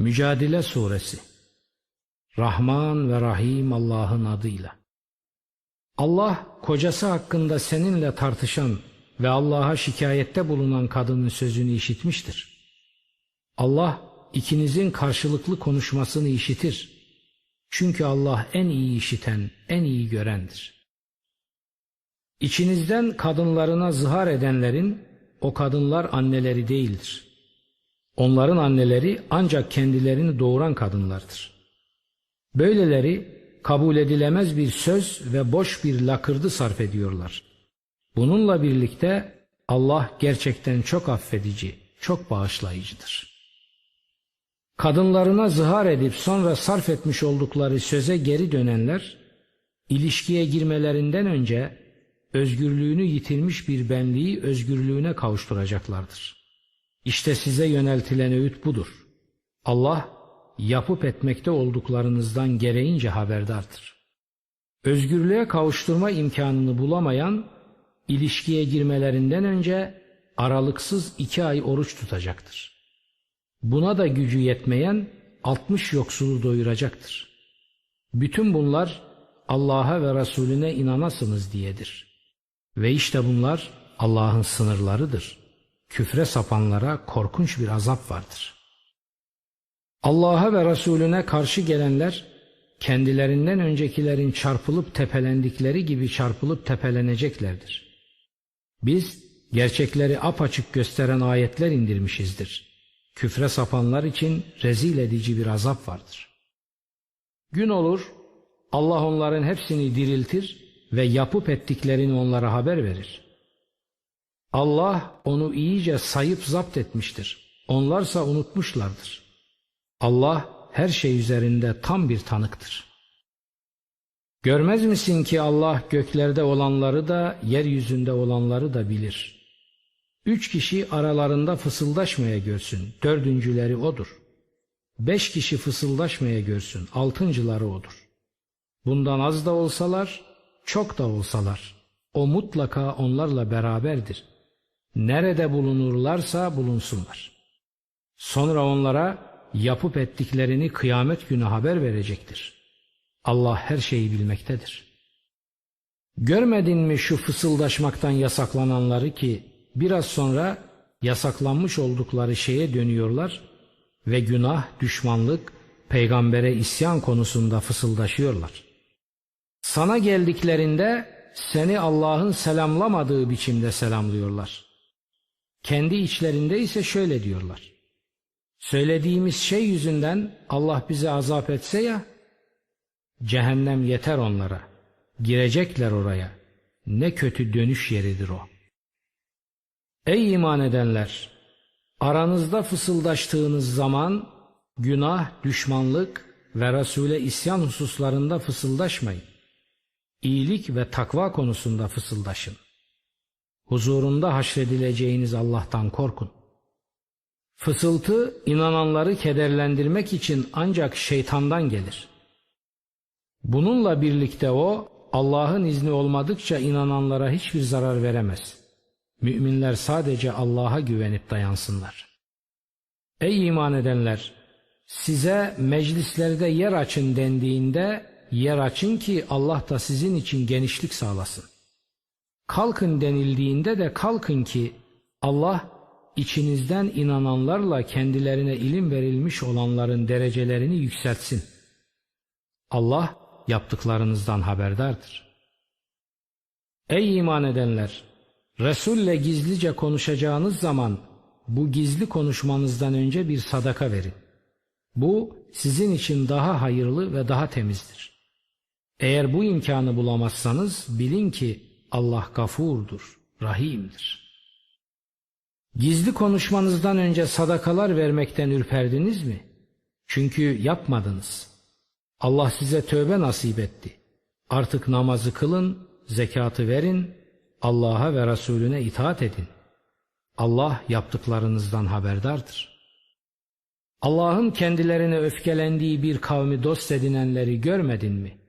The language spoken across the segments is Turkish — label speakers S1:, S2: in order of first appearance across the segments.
S1: Mücadele Suresi Rahman ve Rahim Allah'ın adıyla. Allah kocası hakkında seninle tartışan ve Allah'a şikayette bulunan kadının sözünü işitmiştir. Allah ikinizin karşılıklı konuşmasını işitir. Çünkü Allah en iyi işiten, en iyi görendir. İçinizden kadınlarına zihar edenlerin o kadınlar anneleri değildir. Onların anneleri ancak kendilerini doğuran kadınlardır. Böyleleri kabul edilemez bir söz ve boş bir lakırdı sarf ediyorlar. Bununla birlikte Allah gerçekten çok affedici, çok bağışlayıcıdır. Kadınlarına zihar edip sonra sarf etmiş oldukları söze geri dönenler, ilişkiye girmelerinden önce özgürlüğünü yitirmiş bir benliği özgürlüğüne kavuşturacaklardır. İşte size yöneltilen öğüt budur. Allah yapıp etmekte olduklarınızdan gereğince haberdardır. Özgürlüğe kavuşturma imkanını bulamayan, ilişkiye girmelerinden önce aralıksız iki ay oruç tutacaktır. Buna da gücü yetmeyen 60 yoksulu doyuracaktır. Bütün bunlar Allah'a ve Resulüne inanasınız diyedir. Ve işte bunlar Allah'ın sınırlarıdır. Küfre sapanlara korkunç bir azap vardır. Allah'a ve Resulüne karşı gelenler kendilerinden öncekilerin çarpılıp tepelendikleri gibi çarpılıp tepeleneceklerdir. Biz gerçekleri apaçık gösteren ayetler indirmişizdir. Küfre sapanlar için rezil edici bir azap vardır. Gün olur Allah onların hepsini diriltir ve yapıp ettiklerini onlara haber verir. Allah onu iyice sayıp zapt etmiştir. Onlarsa unutmuşlardır. Allah her şey üzerinde tam bir tanıktır. Görmez misin ki Allah göklerde olanları da yeryüzünde olanları da bilir. Üç kişi aralarında fısıldaşmaya görsün, dördüncüleri odur. Beş kişi fısıldaşmaya görsün, altıncıları odur. Bundan az da olsalar, çok da olsalar, o mutlaka onlarla beraberdir. Nerede bulunurlarsa bulunsunlar. Sonra onlara yapıp ettiklerini kıyamet günü haber verecektir. Allah her şeyi bilmektedir. Görmedin mi şu fısıldaşmaktan yasaklananları ki biraz sonra yasaklanmış oldukları şeye dönüyorlar ve günah, düşmanlık, peygambere isyan konusunda fısıldaşıyorlar. Sana geldiklerinde seni Allah'ın selamlamadığı biçimde selamlıyorlar. Kendi içlerinde ise şöyle diyorlar. Söylediğimiz şey yüzünden Allah bizi azap etse ya, cehennem yeter onlara. Girecekler oraya. Ne kötü dönüş yeridir o. Ey iman edenler! Aranızda fısıldaştığınız zaman günah, düşmanlık ve Resul'e isyan hususlarında fısıldaşmayın. İyilik ve takva konusunda fısıldaşın. Huzurunda haşredileceğiniz Allah'tan korkun. Fısıltı inananları kederlendirmek için ancak şeytandan gelir. Bununla birlikte o Allah'ın izni olmadıkça inananlara hiçbir zarar veremez. Müminler sadece Allah'a güvenip dayansınlar. Ey iman edenler! Size meclislerde yer açın dendiğinde yer açın ki Allah da sizin için genişlik sağlasın. Kalkın denildiğinde de kalkın ki Allah içinizden inananlarla kendilerine ilim verilmiş olanların derecelerini yükseltsin. Allah yaptıklarınızdan haberdardır. Ey iman edenler! Resulle gizlice konuşacağınız zaman bu gizli konuşmanızdan önce bir sadaka verin. Bu sizin için daha hayırlı ve daha temizdir. Eğer bu imkanı bulamazsanız bilin ki Allah gafurdur, rahimdir.'' Gizli konuşmanızdan önce sadakalar vermekten ürperdiniz mi? Çünkü yapmadınız. Allah size tövbe nasip etti. Artık namazı kılın, zekatı verin, Allah'a ve Resulüne itaat edin. Allah yaptıklarınızdan haberdardır. Allah'ın kendilerine öfkelendiği bir kavmi dost edinenleri görmedin mi?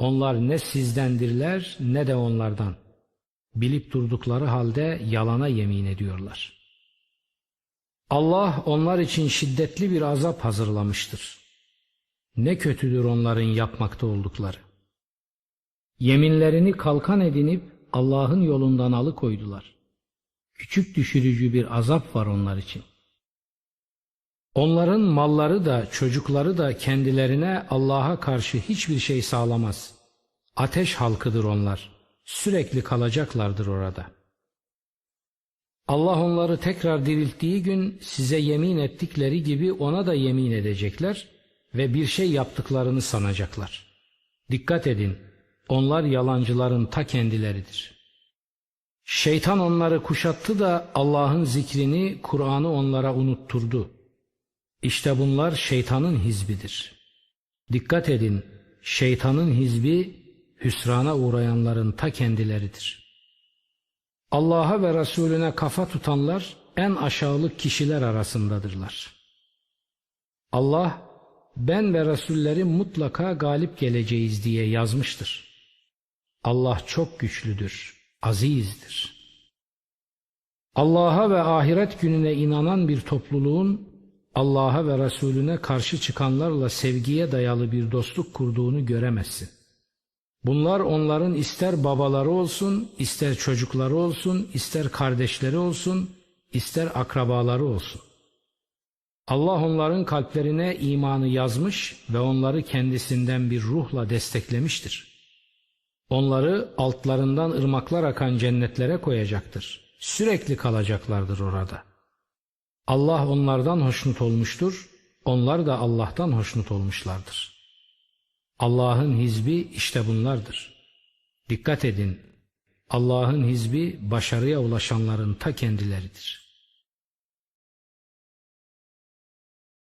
S1: Onlar ne sizdendirler ne de onlardan.'' bilip durdukları halde yalana yemin ediyorlar. Allah onlar için şiddetli bir azap hazırlamıştır. Ne kötüdür onların yapmakta oldukları. Yeminlerini kalkan edinip Allah'ın yolundan alıkoydular. Küçük düşürücü bir azap var onlar için. Onların malları da çocukları da kendilerine Allah'a karşı hiçbir şey sağlamaz. Ateş halkıdır onlar. Sürekli kalacaklardır orada. Allah onları tekrar dirilttiği gün size yemin ettikleri gibi ona da yemin edecekler ve bir şey yaptıklarını sanacaklar. Dikkat edin, onlar yalancıların ta kendileridir. Şeytan onları kuşattı da Allah'ın zikrini, Kur'an'ı onlara unutturdu. İşte bunlar şeytanın hizbidir. Dikkat edin, şeytanın hizbi hüsrana uğrayanların ta kendileridir. Allah'a ve Resulüne kafa tutanlar en aşağılık kişiler arasındadırlar. Allah ben ve Resullerim mutlaka galip geleceğiz diye yazmıştır. Allah çok güçlüdür, azizdir. Allah'a ve ahiret gününe inanan bir topluluğun Allah'a ve Resulüne karşı çıkanlarla sevgiye dayalı bir dostluk kurduğunu göremezsin. Bunlar onların ister babaları olsun, ister çocukları olsun, ister kardeşleri olsun, ister akrabaları olsun. Allah onların kalplerine imanı yazmış ve onları kendisinden bir ruhla desteklemiştir. Onları altlarından ırmaklar akan cennetlere koyacaktır. Sürekli kalacaklardır orada. Allah onlardan hoşnut olmuştur, onlar da Allah'tan hoşnut olmuşlardır. Allah'ın hizbi işte bunlardır. Dikkat edin, Allah'ın hizbi başarıya ulaşanların ta kendileridir.